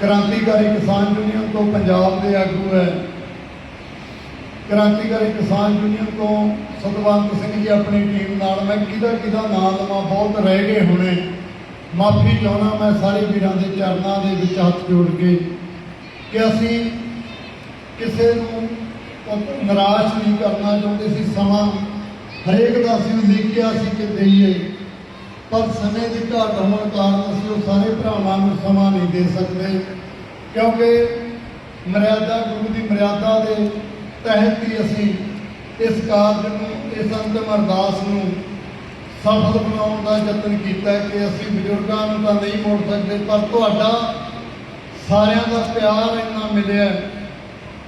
ਕ੍ਰਾਂਤੀਕਾਰੀ ਕਿਸਾਨ ਯੂਨੀਅਨ ਤੋਂ ਪੰਜਾਬ ਦੇ ਆਗੂ ਹੈ। ਕ੍ਰਾਂਤੀਕਾਰੀ ਕਿਸਾਨ ਯੂਨੀਅਨ ਤੋਂ ਸਤਵੰਤ ਸਿੰਘ ਜੀ ਆਪਣੀ ਟੀਮ ਨਾਲ। ਮੈਂ ਕਿਹਦਾ ਕਿਹਦਾ ਨਾਮ ਲਵਾਂ, ਬਹੁਤ ਰਹਿ ਗਏ ਹੁਣੇ। ਮਾਫੀ ਚਾਹੁੰਦਾ ਮੈਂ ਸਾਰੇ ਵੀਰਾਂ ਦੇ ਚਰਨਾਂ ਦੇ ਵਿੱਚ ਹੱਥ ਜੋੜ ਕੇ ਕਿ ਅਸੀਂ ਕਿਸੇ ਨੂੰ ਨਿਰਾਸ਼ ਨਹੀਂ ਕਰਨਾ ਚਾਹੁੰਦੇ ਸੀ। ਸਮਾਂ ਹਰੇਕ ਦਾ ਅਸੀਂ ਉਲੀਕਿਆ ਸੀ ਕਿ ਦਈਏ, ਪਰ ਸਮੇਂ ਦੀ ਘਾਟ ਹੋਣ ਉਹ ਨੂੰ ਸਮਾਂ ਨਹੀਂ ਦੇ ਸਕਦੇ, ਕਿਉਂਕਿ ਮਰਿਆਦਾ, ਗੁਰੂ ਦੀ ਮਰਿਆਦਾ ਦੇ ਤਹਿਤ ਹੀ ਅਸੀਂ ਇਸ ਕਾਰਜ ਨੂੰ, ਇਸ ਅੰਤਮ ਅਰਦਾਸ ਨੂੰ ਸਫਲ ਬਣਾਉਣ ਦਾ ਯਤਨ ਕੀਤਾ ਕਿ ਅਸੀਂ ਬਜ਼ੁਰਗਾਂ ਨੂੰ ਤਾਂ ਨਹੀਂ ਮੋੜ ਸਕਦੇ, ਪਰ ਤੁਹਾਡਾ ਸਾਰਿਆਂ ਦਾ ਪਿਆਰ ਇੰਨਾ ਮਿਲਿਆ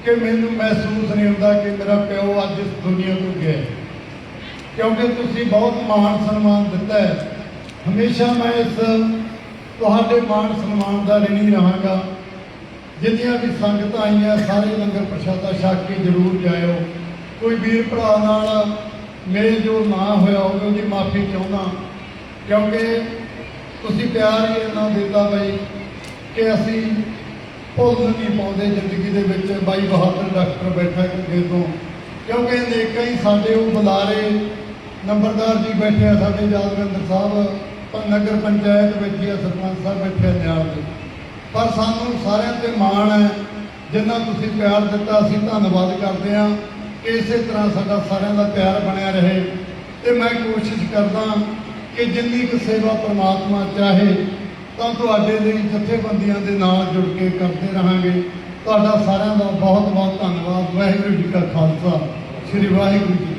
ਕਿ ਮੈਨੂੰ ਮਹਿਸੂਸ ਨਹੀਂ ਹੁੰਦਾ ਕਿ ਮੇਰਾ ਪਿਓ ਅੱਜ ਇਸ ਦੁਨੀਆ ਤੋਂ ਗਿਆ ਕਿਉਂਕਿ ਤੁਸੀਂ ਬਹੁਤ ਮਾਣ ਸਨਮਾਨ ਦਿੱਤਾ ਹੈ। ਹਮੇਸ਼ਾ ਮੈਂ ਇਸ ਤੁਹਾਡੇ ਮਾਣ ਸਨਮਾਨ ਦਾ ਰਿਣੀ ਰਹਾਂਗਾ। ਜਿੰਨੀਆਂ ਵੀ ਸੰਗਤਾਂ ਆਈਆਂ, ਸਾਰੇ ਲੰਗਰ ਪ੍ਰਸ਼ਾਦਾ ਛਕ ਕੇ ਜ਼ਰੂਰ ਜਾਇਓ। ਕੋਈ ਵੀਰ ਭਰਾ ਨਾਲ ਮੇਲ ਜੋ ਨਾ ਹੋਇਆ ਹੋਵੇ, ਉਹਦੀ ਮਾਫੀ ਚਾਹੁੰਦਾ। ਕਿਉਂਕਿ ਤੁਸੀਂ ਪਿਆਰ ਹੀ ਇੰਨਾ ਦਿੱਤਾ ਬਈ ਕਿ ਅਸੀਂ ਭੁੱਲ ਨਹੀਂ ਪਾਉਂਦੇ ਜ਼ਿੰਦਗੀ ਦੇ ਵਿੱਚ ਬਾਈ ਬਹਾਦਰ ਡਾਕਟਰ ਬੈਠਾ ਕਿ ਤੋਂ। ਕਿਉਂਕਿ ਨੇਕਾਂ ਹੀ ਸਾਡੇ ਉਹ ਬੁਲਾਰੇ ਨੰਬਰਦਾਰ ਜੀ ਬੈਠੇ ਆ ਸਾਡੇ ਯਾਦਵਿੰਦਰ ਸਾਹਿਬ। ਪ- ਨਗਰ ਪੰਚਾਇਤ ਬੈਠੀ ਆ, ਸਰਪੰਚ ਸਾਹਿਬ ਬੈਠੇ ਆ ਨਿਆਲ ਦੇ। ਪਰ ਸਾਨੂੰ ਸਾਰਿਆਂ ਤੇ ਮਾਣ ਹੈ, ਜਿੰਨਾ ਤੁਸੀਂ ਪਿਆਰ ਦਿੱਤਾ, ਅਸੀਂ ਧੰਨਵਾਦ ਕਰਦੇ ਹਾਂ ਕਿ ਇਸੇ ਤਰ੍ਹਾਂ ਸਾਡਾ ਸਾਰਿਆਂ ਦਾ ਪਿਆਰ ਬਣਿਆ ਰਹੇ। ਤੇ ਮੈਂ ਕੋਸ਼ਿਸ਼ ਕਰਦਾ ਕਿ ਜਿੰਨੀ ਕੁ ਸੇਵਾ ਪਰਮਾਤਮਾ ਚਾਹੇ, ਤਾਂ ਤੁਹਾਡੇ ਲਈ ਜਥੇਬੰਦੀਆਂ ਦੇ ਨਾਲ ਜੁੜ ਕੇ ਕਰਦੇ ਰਹਾਂਗੇ। ਤੁਹਾਡਾ ਸਾਰਿਆਂ ਦਾ ਬਹੁਤ ਬਹੁਤ ਧੰਨਵਾਦ। ਵਾਹਿਗੁਰੂ ਜੀ ਕਾ ਖਾਲਸਾ। ਸ੍ਰੀ ਵਾਹਿਗੁਰੂ ਜੀ